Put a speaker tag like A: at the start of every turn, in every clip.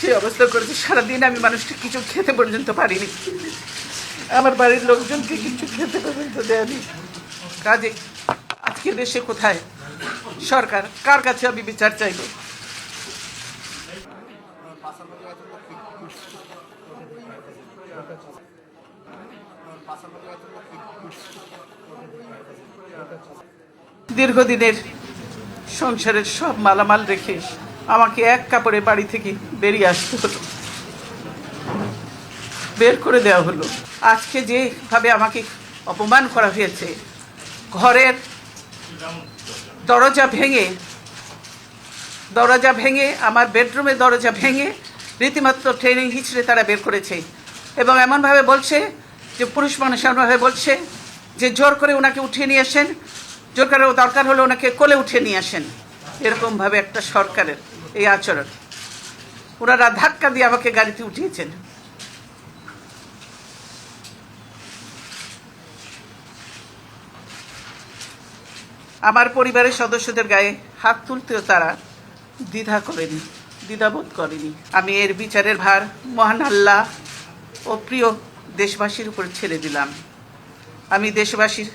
A: সেই অবস্থা করেছে, সারাদিন আমি মানুষটা কিছু খেতে পর্যন্ত পারিনি। আমার বাড়ির লোকজনকে কিছু খেতে পর্যন্ত দেয়নি। কাজে, আজকে দেশে কোথায়? সরকার, কার কাছে আমি বিচার চাইব? দীর্ঘদিনের সংসারের সব মালামাল রেখে আমাকে এক কাপড়ে বাড়ি থেকে বেরিয়ে আসতে হলো। বের করে দেওয়া হলো। আজকে যেভাবে আমাকে অপমান করা হয়েছে, ঘরের দরজা ভেঙে দরজা ভেঙে, আমার বেডরুমের দরজা ভেঙে রীতিমাত্র ট্রেনিং হিচড়ে তারা বের করেছে এবং এমনভাবে বলছে যে, পুরুষ মানুষ এমনভাবে বলছে যে, জোর করে ওনাকে উঠিয়ে নিয়ে আসেন, জোর করে দরকার হলে ওনাকে কোলে উঠিয়ে নিয়ে আসেন। এরকমভাবে একটা সরকারের এই আচরণ। ওনারা ধাক্কা দিয়ে আমাকে গাড়িতে উঠিয়েছেন। আমার পরিবারের সদস্যদের গায়ে হাত তুলতেও তারা দ্বিধা করেনি, দ্বিধাবোধ করেনি। আমি এর বিচারের ভার মহান আল্লাহ ও প্রিয় দেশবাসীর উপর ছেড়ে দিলাম। আমি দেশবাসীর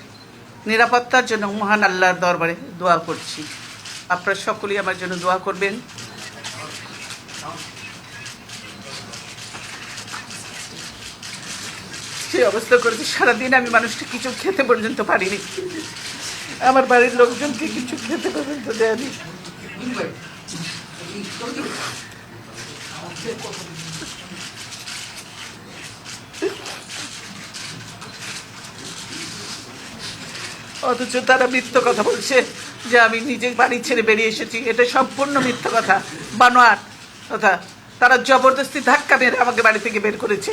A: নিরাপত্তার জন্য মহান আল্লাহর দরবারে দোয়া করছি। আপনারা সকলেই আমার জন্য দোয়া করবেন। সেই অবস্থা করেছে, সারাদিন আমি মানুষটা কিছু খেতে পর্যন্ত পারিনি। আমার বাড়ির লোকজনকে কিছু খেতে পর্যন্ত দেয়নি। অথচ তারা মিথ্য কথা বলছে যে আমি নিজে বাড়ি ছেড়ে বেরিয়ে এসেছি। এটা সম্পূর্ণ মিথ্য কথা। বানোয়ার তারা জবরদস্তি ধাক্কা মেরে আমাকে বাড়ি থেকে বের করেছে।